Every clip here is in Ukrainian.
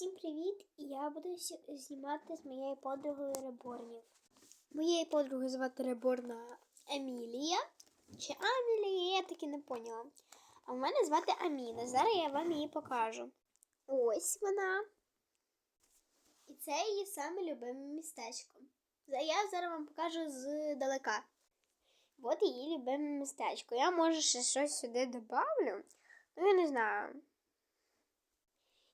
Всім привіт! Я буду знімати з моєю подругою Реборні. Моєї подруги звати Реборна Емілія. Чи Амілія, я таки не поняла. А в мене звати Аміна. Зараз я вам її покажу. Ось вона. І це її саме любиме містечко. Я зараз вам покажу здалека. От її любиме містечко. Я може ще щось сюди добавлю. Ну, я не знаю.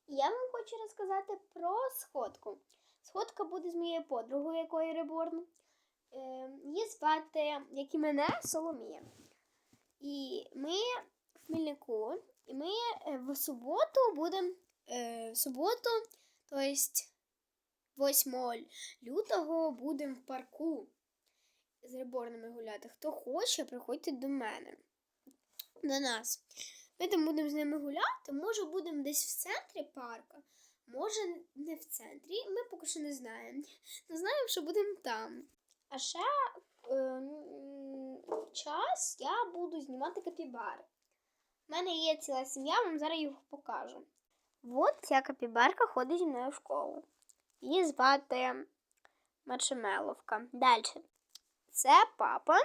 Я вам хочу розказати про сходку. Сходка буде з моєю подругою, якої реборн. Е, її звати, як і мене, Соломія. І ми в Хмільнику, і ми е, в суботу будемо е, в суботу, тобто 8 лютого, будемо в парку з реборнами гуляти. Хто хоче, приходьте до мене, до нас. Ми там будемо з ними гуляти, може будемо десь в центрі парка, може не в центрі. Ми поки що не знаємо. Не знаємо, що будемо там. А ще е, час я буду знімати капібари. У мене є ціла сім'я, вам зараз їх покажу. От ця капібарка ходить зі мною в школу. Її звати Маршемеловка. Далі. Це папа.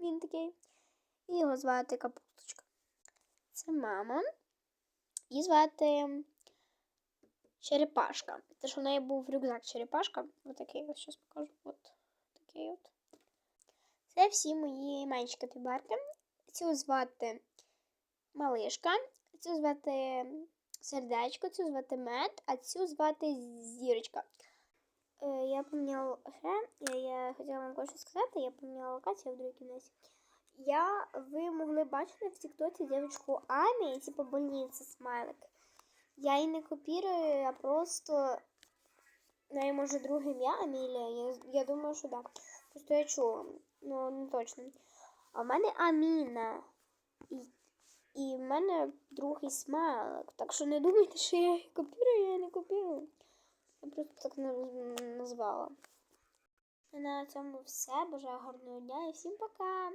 Він такий. І його звати Капусточка. Це мама. Її звати Черепашка. Те, що в неї був рюкзак Черепашка. Ось такий ось зараз покажу. От такий от. Це всі мої менші капібарки. Цю звати Малишка, цю звати Сердечко, цю звати Мед, а цю звати Зірочка. Е, я поміняла я, я хотіла вам кое-що сказати, я поміняла локацію в другій кімнаті. Я, ви могли бачити в Тіктоці дівчинку Амі, типу больниця смайлик. Я її не копірую, а просто неї може друге ім'я Амілія. Я, я думаю, що так. Да. Просто я чула, ну не точно. А в мене Аміна. І, і в мене другий смайлик. Так що не думайте, що я її копірую, я її не копірую. Я просто так наз- назвала. На цьому все. Бажаю гарного дня і всім пока!